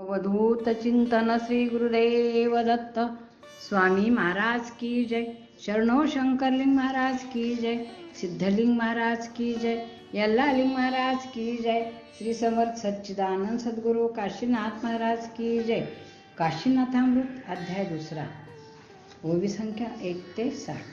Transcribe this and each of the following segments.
अवधूत चिंतन श्री गुरुदेव दत्त. स्वामी महाराज की जय. शरणो शंकरलिंग महाराज की जय. सिद्धलिंग महाराज की जय. यल्लालिंग महाराज की जय. श्री समर्थ सच्चिदानंद सद्गुरू काशीनाथ महाराज की जय. काशीनाथामृत अध्याय दुसरा. ओवी संख्या एक ते साठ.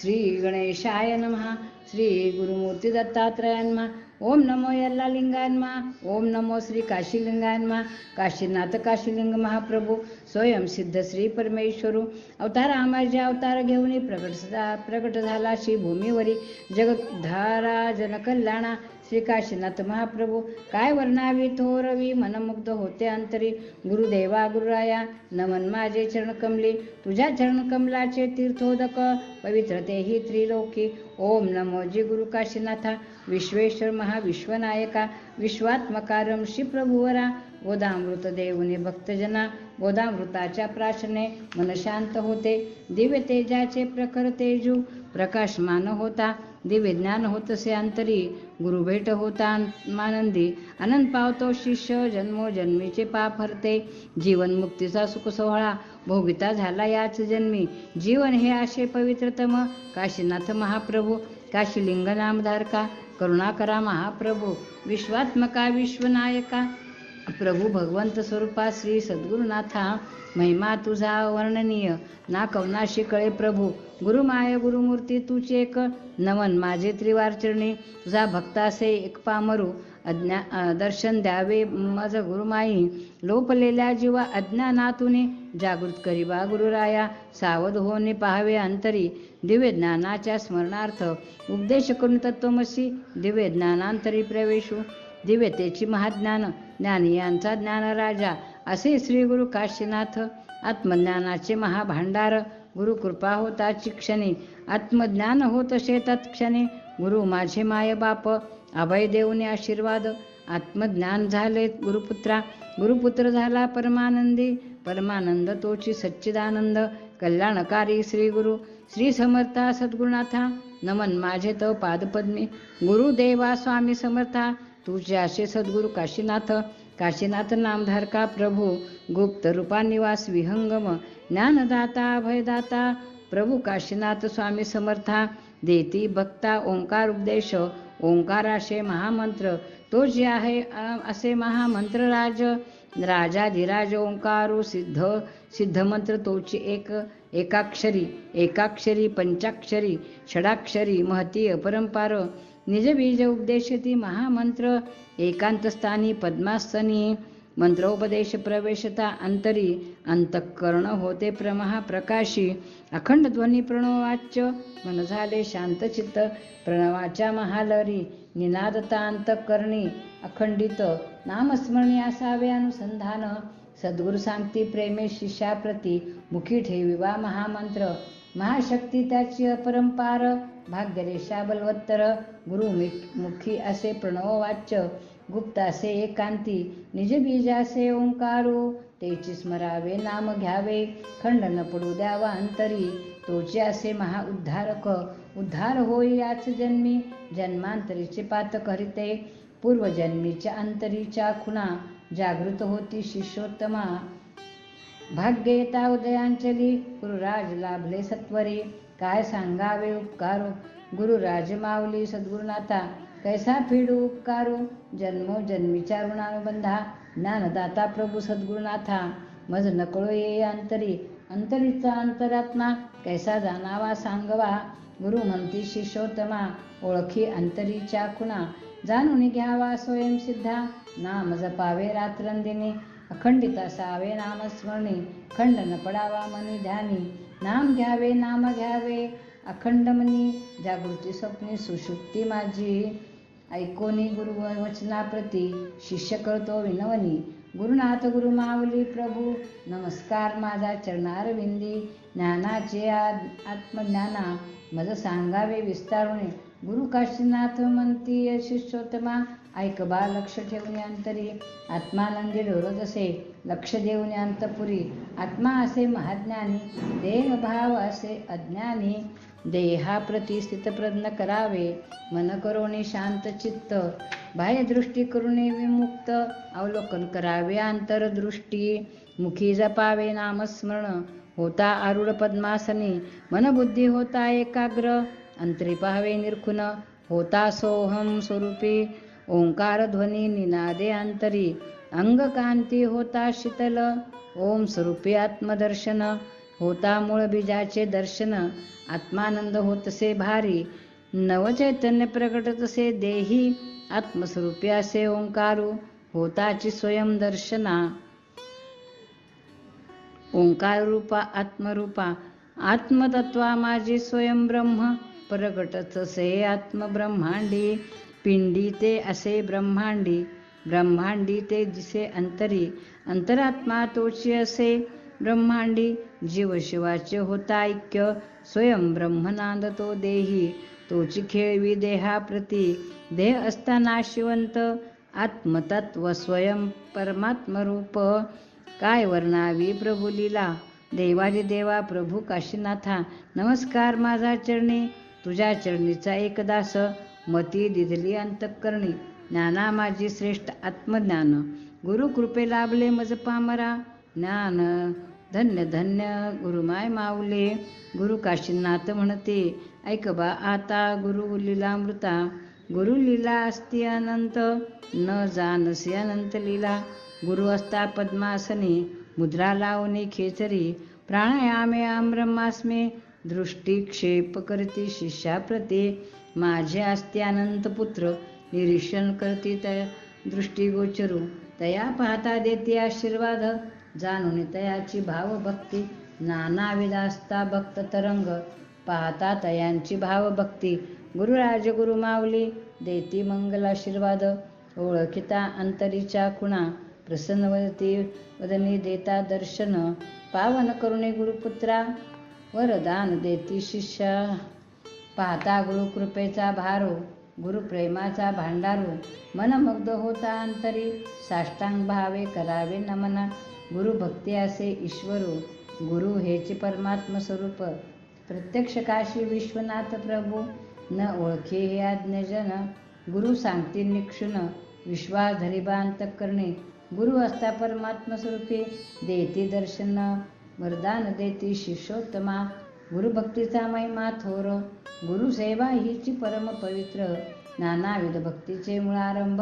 श्री गणेशाय नमः. श्री गुरुमूर्ती दत्तात्रयान्मा ओम नमो यल्लालिंगान्मा ओम नमो श्री काशीलिंगान्मा काशीनाथ काशीलिंग महाप्रभू स्वयं सिद्ध श्री परमेश्वरू अवतार आमाजे अवतार घेऊन प्रगट सदा प्रगट झाला श्री भूमीवरी जगद्धारा जनकल्याणा श्री काशीनाथ महाप्रभू काय वर्णावी थोरवी मनमुग्ध होते अंतरी. गुरुदेवा गुरुराया नमन माझे चरणकमली. तुझ्या चरणकमलाचे तीर्थोदक पवित्र ही त्रिलोकी. ओम नमो जी गुरु काशीनाथा. विश्वेश्वर महाविश्वनायका. विश्वात्मकारम श्री प्रभुवरा गोदामृत देवने भक्तजना. गोदामृताच्या प्राशने मन शांत होते. दिव्य तेजाचे प्रखर तेजू प्रकाशमान होता. दिव्य ज्ञान होतसे अंतरी गुरु भेट होता मानंदी। आनंद पावतो शिष्य जन्मोजन्मीचे पाप हरते। जीवन मुक्तीचा सुख सोहळा भोगिता झाला याच जन्मी। जीवन हे आशे पवित्रतम काशीनाथ महाप्रभू। काशीलिंग नामधारका करुणाकरा महाप्रभू। विश्वात्मका विश्वनायका। प्रभू भगवंत स्वरूपा श्री सद्गुरुनाथा महिमा तुझा वर्णनीय. ना कवनाशी कळे प्रभू. गुरुमाय गुरुमूर्ती तुझे एक नमन माझे त्रिवार चरणी तुझा भक्तासे एक पामरू. अज्ञा दर्शन द्यावे मज गुरुमाई. लोपलेल्या जीवा अज्ञानातूने जागृत करीबा गुरुराया. सावध होणे पाहावे अंतरी. दिव्य ज्ञानाच्या स्मरणार्थ. उपदेश करून तत्वमसी. दिव्य ज्ञानांतरी प्रवेशू. दिव्यतेची महाज्ञान ज्ञानी यांचा ज्ञानराजा असे श्री गुरु काशीनाथ आत्मज्ञानाचे महाभांडार. गुरु कृपा होता क्षणी आत्मज्ञान होत शेतात क्षणी गुरु माझे माय बाप अभय देऊने आशीर्वाद. आत्मज्ञान झाले गुरुपुत्रा गुरुपुत्र झाला परमानंदी. परमानंद तोची सच्चिदानंद कल्याणकारी श्री गुरु. श्री समर्था सद्गुरुनाथा नमन माझे त पादपद्मी. गुरुदेवा स्वामी समर्था तुझे असे सद्गुरु काशीनाथ काशीनाथ नामधारका प्रभू गुप्त रूपा निवास विहंगम ज्ञानदाता अभयदाता प्रभू काशीनाथ स्वामी समर्था देती भक्ता ओंकार उपदेश ओंकाराशे महामंत्र तो जे आहे असे महामंत्र राज राजाधिराज ओंकारो सिद्ध सिद्धमंत्र तोची एक एकाक्षरी एकाक्षरी पंचाक्षरी षडाक्षरी महती अपरंपार निजबीज उपदेशती महामंत्र एकांतस्थानी पद्मास्तनी मंत्रोपदेश प्रवेशता अंतरी अंतःकरण होते प्रमहाप्रकाशी अखंड ध्वनी प्रणवाच्य मन झाले शांतचित्त प्रणवाच्या महालरी निनादता अंतःकरणी अखंडित नामस्मरणी असावे अनुसंधान सद्गुरु सांगती प्रेमे शिष्याप्रती मुखी ठेविवा महामंत्र महाशक्ती त्याची अपरंपार भाग्यरेषा बलवत्तर गुरु मुखी असे प्रणववाच्य गुप्त असे एकांती निजबीजासे ओंकारो तेची स्मरावे नाम घ्यावे खंड न पडू द्यावा अंतरी तोचे असे महाउद्धारक उद्धार होई याच जन्मी जन्मांतरीचे पात करिते पूर्वजन्मीच्या अंतरीच्या खुणा जागृत होती शिष्योत्तमा भाग्येता उदयांचली गुरुराज लाभले सत्वरे. काय सांगावे उपकारो? गुरुराज माऊली सद्गुरुनाथा. कैसा फिडू उपकारो? जन्मो जन्मीच्या ऋणानुबंधा. ज्ञानदाता प्रभू सद्गुरुनाथा. मज नकळो ये अंतरी. अंतरीचा अंतरात्मा. कैसा जाणावा सांगवा? गुरु म्हणती शिष्योत्तमा ओळखी अंतरीच्या खुणा. जाणून घ्यावा स्वयंसिद्धा. नाम जपावे रात्रंदिनी. अखंडित असावे नामस्मरणे खंड न पडावा मनी ध्यानी. नाम घ्यावे नाम घ्यावे अखंड मनी. जागृती स्वप्नी सुशुक्ती माझी. ऐकोनी गुरु वचनाप्रती शिष्य करतो विनवनी. गुरुनाथ गुरु माऊली प्रभू नमस्कार माझा चरणार विंदी ज्ञानाचे आत्मज्ञाना मज सांगावे विस्तारुणे गुरु काशीनाथ म्हणती शिष्योत्तमा ऐक बा लक्ष ठेवून अंतरी. आत्मानंदी ढोरत असे. लक्ष देऊन अंतपुरी. आत्मा असे महाज्ञानी. देहभाव असे अज्ञानी. देहाप्रती स्थितप्रज्ञ करावे. मन करोणी शांत चित्त. बाह्यदृष्टी करुणे विमुक्त. अवलोकन करावे आंतरदृष्टी मुखी जपावे नामस्मरण. होता आरूढ पद्मासनी. मनबुद्धी होता एकाग्र. अंतरी पाहावे निरखुन होता सोहम स्वरूपी। ओंकार ध्वनी निनादे अंतरी अंगकांती होता शीतल। ओम स्वरूपी आत्मदर्शन। होता मूळ बीजाचे दर्शन। आत्मानंद होतसे भारी। नवचैतन्य प्रकटतसे देही। आत्मस्वरूपी असे ओंकारू। होताची स्वयं दर्शना। ओंकार रूपा आत्मरूपा। आत्मतत्वा माझी स्वयं ब्रह्म। प्रगटत से आत्मब्रह्मांडी पिंडी ते असे ब्रह्मांडी ब्रह्मांडी ते दिसे अंतरी अंतरात्मा तोची असे ब्रह्मांडी जीव शिवाचे होता ऐक्य स्वयं ब्रह्मनांद तो देही तोची खेळवी देहाप्रती देह असताना शिवंत आत्मतत्व स्वयं परमात्मरूप काय वर्णावी प्रभुलीला देवाजी देवा प्रभू काशीनाथा नमस्कार माझा चरणी तुझ्या चरणीचा एकदास मती दिधली अंतकरणी. ज्ञाना माझी श्रेष्ठ आत्मज्ञान. गुरु कृपे लाभले मज पामरा. ज्ञान धन्य धन्य गुरुमाय माऊले. गुरु काशीनाथ म्हणते ऐक बा आता गुरु लीलामृता. गुरु लीला असती अनंत न जानसी अनंत लीला. गुरु असता पद्मासनी मुद्रा लावणे खेचरी. प्राणायामे आम्रमास्मे दृष्टिक्षेप करती शिष्याप्रती. माझे असते अनंत पुत्र निरीक्षण करती तया दृष्टिगोचरू. तया पाहता देते आशीर्वाद जाणून तयाची भावभक्ती. नानाविध भक्त तरंग पाहता तयांची भावभक्ती. गुरुराज गुरु माऊली देती मंगल आशीर्वाद. ओळखिता अंतरीच्या खुणा प्रसन्नवती वदनी देता दर्शन. पावन करुणे गुरुपुत्रा. वरदान देती शिष्या. पाहता गुरुकृपेचा भारो गुरुप्रेमाचा भांडारो मनमुग्ध होता अंतरी. साष्टांग भावे करावे नमना. गुरुभक्ती असे ईश्वरो गुरु हेचे परमात्म स्वरूप. प्रत्यक्ष काशी विश्वनाथ प्रभू न ओळखे हे आज्ञजन गुरु सांगती निक्षुण विश्वास धरिबांत करणे. गुरु असता परमात्म स्वरूपी देती दर्शन. वरदान देती शिष्योत्तमा. गुरुभक्तीचा महिमा थोर. गुरुसेवा हिची परम पवित्र. नानाविध भक्तीचे मुळारंभ.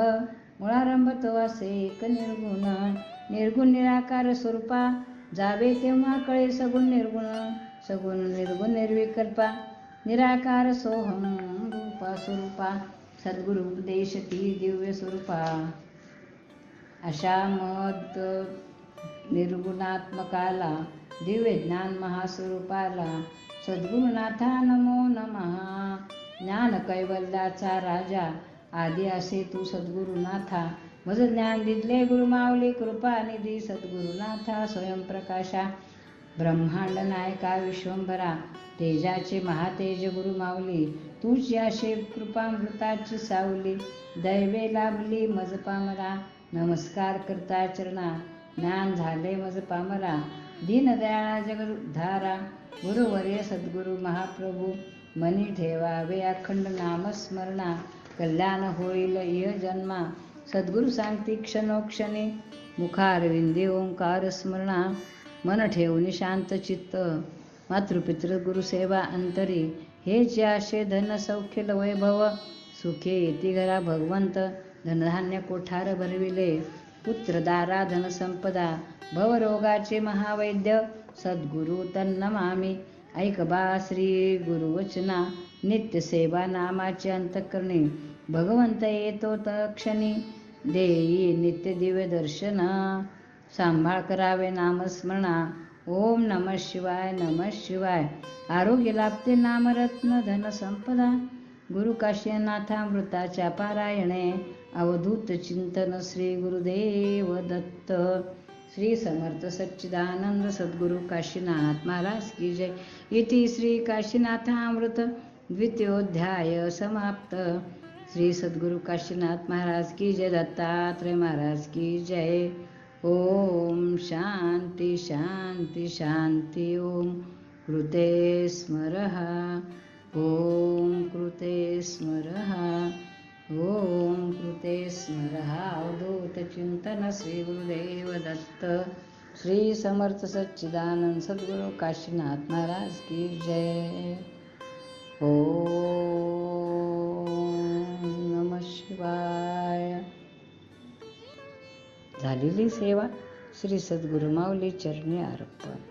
मुळारंभ तो असे एक निर्गुण. निर्गुण निराकार स्वरूपा. जावे तेव्हा कळे सगुण निर्गुण. सगुण निर्गुण निर्विकल्पा. निराकार सोहम रूपा स्वरूपा. सद्गुरु उपदेश ती दिव्य स्वरूपा. अशा मत निर्गुणात्मकाला दिव्य ज्ञान महास्वरूपाला. सद्गुरुनाथा नमो नमहा ज्ञान कैवल्याचा राजा. आदी असे तू सद्गुरुनाथा. मज ज्ञान दिदले गुरुमावली कृपा निधी सद्गुरुनाथा स्वयंप्रकाशा ब्रह्मांड नायका विश्वंभरा. तेजाचे महातेज गुरु माऊली. तूच याशे कृपामृताची सावली. दैवे लाभली मज पामरा. नमस्कार करता चरणा. ज्ञान झाले मज पामरा. दीनदयाळा जगधारा गुरुवर्य सद्गुरु महाप्रभू मनी ठेवावे अखंड नामस्मरणा कल्याण होईल इह जन्मा सद्गुरु सांगती क्षणोक्षणी मुखारविंदे ओंकार स्मरणा मन ठेवून शांत चित्त मातृपितृ गुरुसेवा अंतरी हे जे आशे धन सौख्य वैभव सुखे येती घरा भगवंत धनधान्य कोठार भरविले. पुत्र दारा धनसंपदा भवरोगाचे महावैद्य सद्गुरु तन्नमामी ऐक बा श्री गुरुवचना नित्य सेवा नामाचे अंतकरणे भगवंत येतो तक्षणी देई नित्य दिव्य दर्शन सांभाळ करावे नामस्मरणा ओम नम शिवाय नम शिवाय आरोग्य लाभते नामरत्न धन संपदा गुरु काशीनाथामृताच्या पारायणे अवधूत चिंतन श्री गुरुदेव दत्त. श्री समर्थ सच्चिदानंद सद्गुरु काशीनाथ महाराज की जय. इति श्री काशीनाथामृत द्वितीयोध्याय समाप्त. श्री सद्गुरु काशीनाथ महाराज की जय. दत्तात्रय महाराज की जय. ओम शांती शांती शांती. ओम कृते स्मरः. ॐ कृते स्मरहा ॐ कृते स्मरहा अवधूत चिंतन श्री गुरुदेव श्री समर्थ सद्गुरु काशीनाथ महाराज की जय। ॐ नम शिवाय। झालेली सेवा श्री सद्गुरु माऊली चरणी अर्पण